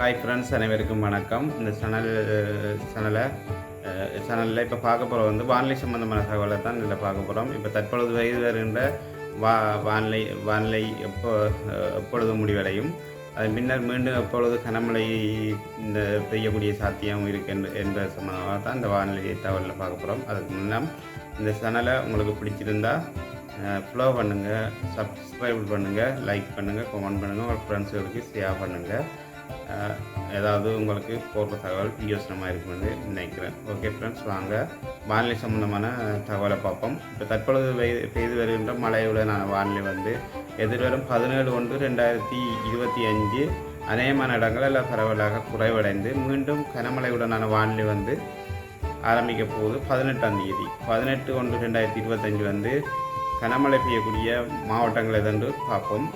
Hi friends அனைவருக்கும் வணக்கம். இந்த சேனல் சேனலை சேனலில் இப்போ பார்க்க போகிற வந்து வானிலை சம்மந்தமான தகவலை தான் இதில் பார்க்க போகிறோம் இப்போ தற்பொழுது வயது வருகின்ற வா வானிலை வானிலை எப்போ எப்பொழுது முடிவடையும். அதன் பின்னர் மீண்டும் எப்பொழுது கனமழை இந்த பெய்யக்கூடிய சாத்தியம் இருக்கு என்ற என்ற சம்மந்தமாக தான் இந்த வானிலை தகவலில் பார்க்க போகிறோம் அதுக்கு முன்னால் இந்த சேனலை உங்களுக்கு பிடிச்சிருந்தா ஃப்ளோ பண்ணுங்கள் சப்ஸ்கிரைப் பண்ணுங்கள் லைக் பண்ணுங்கள் கமெண்ட் பண்ணுங்கள் உங்கள் ஃப்ரெண்ட்ஸுகளுக்கு ஷேர் பண்ணுங்கள் ஏதாவது உங்களுக்கு போடுற தகவல் யோசனமாக இருக்கும்னு நினைக்கிறேன். ஓகே ஃப்ரெண்ட்ஸ் வாங்க. வானிலை சம்மந்தமான தகவலை பார்ப்போம். இப்போ தற்பொழுது பெய்து வருகின்ற மழையுடனான வானிலை வந்து எதிர்வரும் பதினேழு ஒன்று ரெண்டாயிரத்தி இருபத்தி அஞ்சு. அநேகமான இடங்களில் பரவலாக குறைவடைந்து மீண்டும் கனமழையுடனான வானிலை வந்து ஆரம்பிக்க போகுது பதினெட்டாம் தேதி. பதினெட்டு ஒன்று ரெண்டாயிரத்தி இருபத்தஞ்சு வந்து கனமழை பெய்யக்கூடிய மாவட்டங்கள் எதென்று பார்ப்போம்.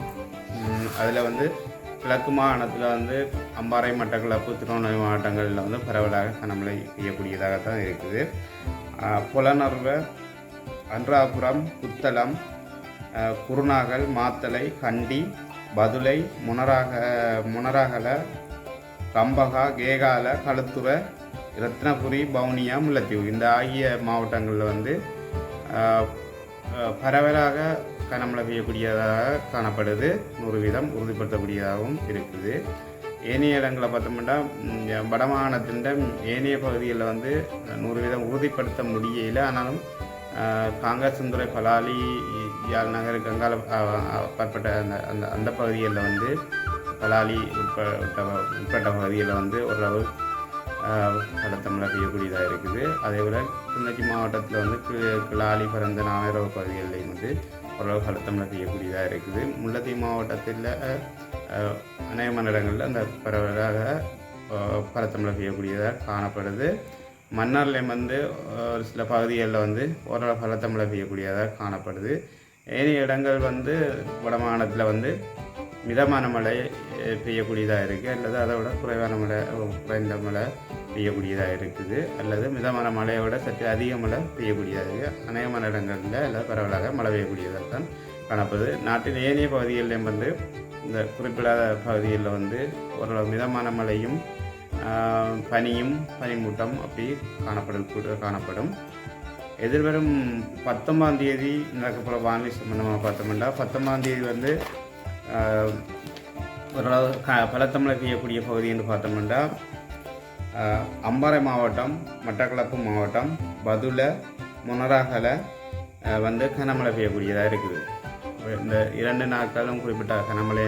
அதில் வந்து கிழக்கு மாகாணத்தில் வந்து அம்பாறை மட்டக்களப்பு திருவண்ணாமலை மாவட்டங்களில் வந்து பரவலாக கனமழை பெய்யக்கூடியதாகத்தான் இருக்குது. ஆஹ் புலனர்வ அன்றாபுரம் புத்தளம் குருநாகல் மாத்தளை கண்டி பதுளை முனராக முனராகல கம்பகா கேகால களுத்துறை ரத்னபுரி பவுனியா முல்லத்தீவு இந்த ஆகிய மாவட்டங்களில் வந்து பரவலாக கனமழை பெய்யக்கூடியதாக காணப்படுது. நூறு வீதம் உறுதிப்படுத்தக்கூடியதாகவும் இருக்குது. ஏனைய இடங்களை பார்த்தோம்னா வடமாகாணத்தின் ஏனைய பகுதிகளில் வந்து நூறு வீதம் உறுதிப்படுத்த முடியல. ஆனாலும் ஆஹ், காங்கேசந்துறை பலாலி யாழ் நகர் கங்கால பற்பட்ட அந்த அந்த அந்த பகுதிகளில் வந்து பலாலி உட்பட்ட உட்பட்ட பகுதிகளில் வந்து ஓரளவு கடத்தமழை பெய்யக்கூடியதாக இருக்குது. அதே போல் கிளிநொச்சி மாவட்டத்தில் வந்து கிளாலி பிறந்த நானரவு பகுதிகளில் வந்து ஓரளவு கடத்தமழை பெய்யக்கூடியதாக இருக்குது. முல்லத்தீவு மாவட்டத்தில் அநேக அநேகமான இடங்களில் அந்த பரவலாக அஹ், பரத்தமழை பெய்யக்கூடியதாக காணப்படுது. மன்னார்லேயும் வந்து ஒரு சில பகுதிகளில் வந்து ஓரளவு பலத்தமழை பெய்யக்கூடியதாக காணப்படுது. ஏனைய இடங்கள் வந்து வடமாகாணத்தில் வந்து மிதமான மழை பெய்யக்கூடியதாக இருக்குது அல்லது அதை விட குறைவான மழை குறைந்த மழை பெய்யக்கூடியதாக இருக்குது. அல்லது மிதமான மழையை விட சற்று அதிக மழை பெய்யக்கூடியதாக இருக்குது அநேகமான இடங்களில் எல்லாம் பரவலாக மழை பெய்யக்கூடியதாக தான் காணப்படுது. நாட்டின் ஏனைய பகுதிகளிலும் வந்து இந்த குறிப்பிடாத பகுதிகளில் வந்து ஓரளவு மிதமான மழையும் பனியும் பனிமூட்டம் அப்படி காணப்படும் காணப்படும். எதிர்வரும் பத்தொன்பதாம் தேதி நடக்கப்போகிற வானிலை சம்பந்தமாக பார்த்தோம்னா பத்தொன்பதாம் தேதி வந்து ஓரளவு க பலத்தமழை பெய்யக்கூடிய பகுதி என்று பார்த்தோம்னா அம்பாறை மாவட்டம் மட்டக்களப்பு மாவட்டம் பதுல முனராகல வந்து கனமழை பெய்யக்கூடியதாக இருக்குது. இந்த இரண்டு நாட்களும் குறிப்பிட்ட கனமழை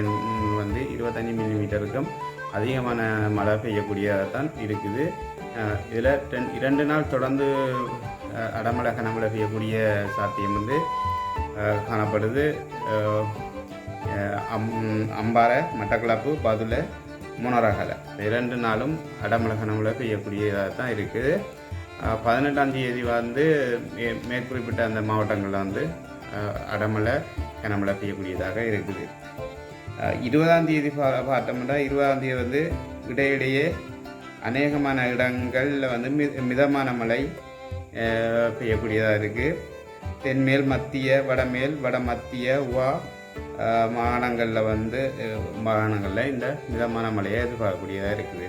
வந்து இருபத்தஞ்சி மில்லிமீட்டருக்கும் அதிகமான மழை பெய்யக்கூடியதாக தான் இருக்குது. இதில் டென் இரண்டு நாள் தொடர்ந்து அடமழை கனமழை பெய்யக்கூடிய சாத்தியம் வந்து காணப்படுது. அம் அம்பாறை மட்டக்களப்பு பதுளை முனரகலை இரண்டு நாளும் அடமழை கனமழை பெய்யக்கூடியதாக தான் இருக்குது பதினெட்டாம் தேதி வந்து மே- மேற்குறிப்பிட்ட அந்த மாவட்டங்களில் வந்து அடமலை கனமழை பெய்யக்கூடியதாக இருக்குது. இருபதாம் தேதி பா பார்த்தோம்னா இருபதாம் தேதி வந்து இடையிடையே அநேகமான இடங்களில் வந்து மி மிதமான மழை பெய்யக்கூடியதாக இருக்குது தென்மேல் மத்திய வடமேல் வட மத்திய உவா மாகாணங்களில் வந்து மாகாணங்களில் இந்த மிதமான மழையை எதிர்பார்க்கக்கூடியதாக இருக்குது.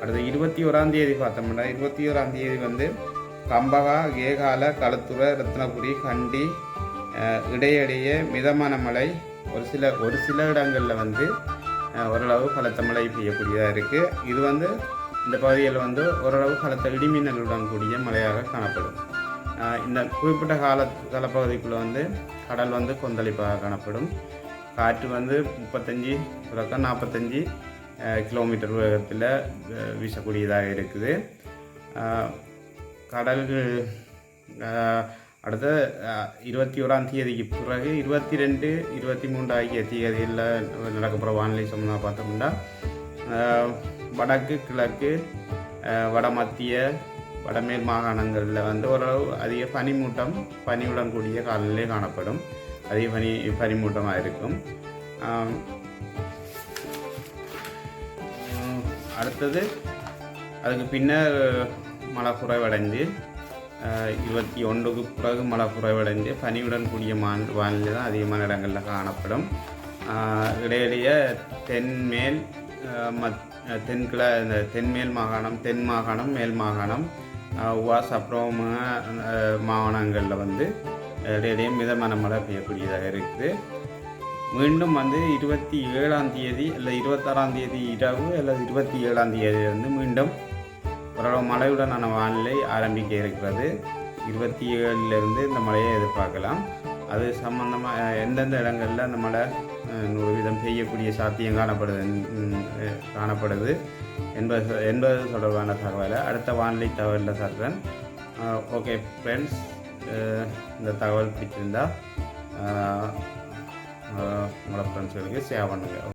அடுத்து இருபத்தி ஓராம் தேதி பார்த்தோம்னா இருபத்தி ஓராம் தேதி வந்து கம்பகா ஏகால களத்துற ரத்னபுரி கண்டி இடையிடையே மிதமான மழை ஒரு சில ஒரு சில இடங்களில் வந்து ஓரளவு பலத்த மழை பெய்யக்கூடியதாக இருக்குது இது வந்து இந்த பகுதியில் வந்து ஓரளவு பலத்த இடிமின்னலுடன் கூடிய மழையாக காணப்படும். இந்த குறிப்பிட்ட கால காலப்பகுதிக்குள்ளே வந்து கடல் வந்து கொந்தளிப்பாக காணப்படும். காற்று வந்து முப்பத்தஞ்சு தொடக்கம் நாற்பத்தஞ்சு கிலோமீட்டர் வேகத்தில் வீசக்கூடியதாக இருக்குது. கடல்கள் அடுத்த இருபத்தி ஓராம் தேதிக்கு பிறகு இருபத்தி ரெண்டு இருபத்தி மூன்று ஆகிய தேதியில் நடக்கப்புற வானிலை சம்பந்தமாக பார்த்தோம்னா வடக்கு கிழக்கு வட மத்திய வடமேல் மாகாணங்களில் வந்து ஓரளவு அதிக பனிமூட்டம் பனியுடன் கூடிய காலநிலை காணப்படும். அதிக பனி பனிமூட்டமாக இருக்கும் அடுத்தது அதுக்கு பின்னர் மழை குறைவடைஞ்சு இருபத்தி ஒன்றுக்கு பிறகு மழை குறைவடைஞ்சு பனியுடன் கூடிய மான் வானிலை தான் அதிகமான இடங்களில் காணப்படும். இடையிடையே தென்மேல் மத் தென்கிழ இந்த தென்மேல் மாகாணம் தென் மாகாணம் மேல் மாகாணம் உவாஸ் அப்புறம் மாவனங்களில் வந்து இடையிடையே மிதமான மழை பெய்யக்கூடியதாக இருக்குது. மீண்டும் வந்து இருபத்தி ஏழாம் தேதி இல்லை இருபத்தாறாம் தேதி இரவு அல்லது இருபத்தி ஏழாம் தேதி வந்து மீண்டும் ஓரளவு மழையுடனான வானிலை ஆரம்பிக்க இருக்கிறது. இருபத்தி ஏழுலேருந்து இந்த மழையை எதிர்பார்க்கலாம். அது சம்பந்தமாக எந்தெந்த இடங்களில் அந்த மழை நூறு வீதம் செய்யக்கூடிய சாத்தியம் காணப்படுது காணப்படுது. என்பது என்பது தொடர்பான தகவலை. அடுத்த வானிலை தகவலில் தருகிறேன் ஓகே ஃப்ரெண்ட்ஸ் இந்த தகவல் பிடிச்சிருந்தால் உங்களோட ஃப்ரெண்ட்ஸ்களுக்கு ஷேர் பண்ணுங்கள்